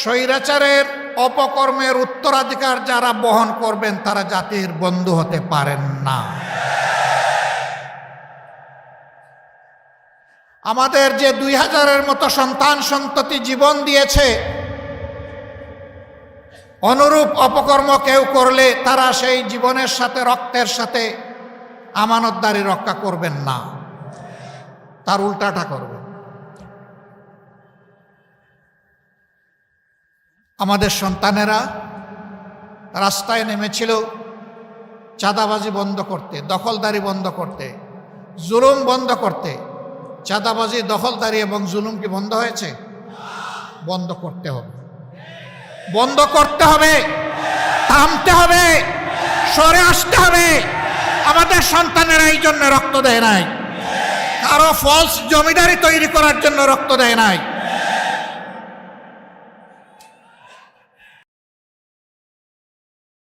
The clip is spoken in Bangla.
স্বৈরাচারের অপকর্মের উত্তরাধিকার যারা বহন করবেন, তারা জাতির বন্ধু হতে পারেন না। আমাদের যে দুই হাজারের মতো সন্তান সন্ততি জীবন দিয়েছে, অনুরূপ অপকর্ম কেউ করলে তারা সেই জীবনের সাথে, রক্তের সাথে আমানতদারি রক্ষা করবেন না। তার উল্টাটা করবে। আমাদের সন্তানেরা রাস্তায় নেমেছিল, চাঁদাবাজি বন্ধ করতে, দখলদারি বন্ধ করতে, জুলুম বন্ধ করতে। চাঁদাবাজি, দখলদারি এবং জুলুম কি বন্ধ হয়েছে? বন্ধ করতে হবে। বন্ধ করতে হবে, থামতে হবে, সরে আসতে হবে। আমাদের সন্তানেরা এই জন্য রক্ত দেয় নাই। কারও ফলস জমিদারি তৈরি করার জন্য রক্ত দেয় নাই।